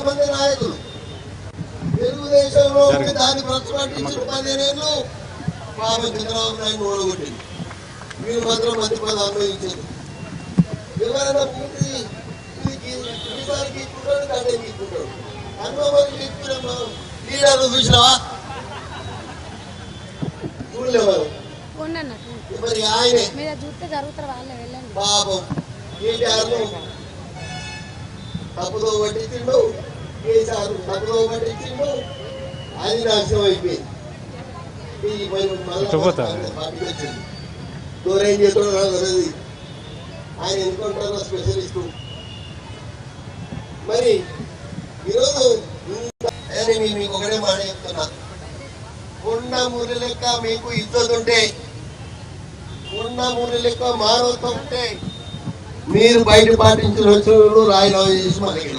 మంది నాయకులు. తెలుగుదేశంలో దాన్ని ప్రతిపాటించిన పదిహేనేళ్ళు పాప చంద్రబాబు నాయుడు ఓడగొట్టింది. మీరు మాత్రం మంత్రి పదవి అనుభవించారు ఎవరైనా పూర్తి ఈసారి గీక్కుంటాడు కంటే గీక్కుంటాడు అనుభవం గీక్కున్నామా లీడర్లు చూసినావా? మరి ఆయనే. పాపం. కేటీఆర్ తప్పుదో పట్టించిండు? నాశనం అయిపోయింది. వచ్చింది. దూరం ఆయన ఎందుకుంటారో స్పెషలిస్టు. మరి ఈరోజు ఇంత- అని నేను మీకు ఒకటే మాట చెప్తున్నా. కొండ మురి లెక్క మీకు ఇద్దరు ఉంటే ఉన్న మూడు లెక్క మానవత్వం ఉంటే మీరు బయట పాటించిన వాళ్ళు రాజీనామా చేసి మనకి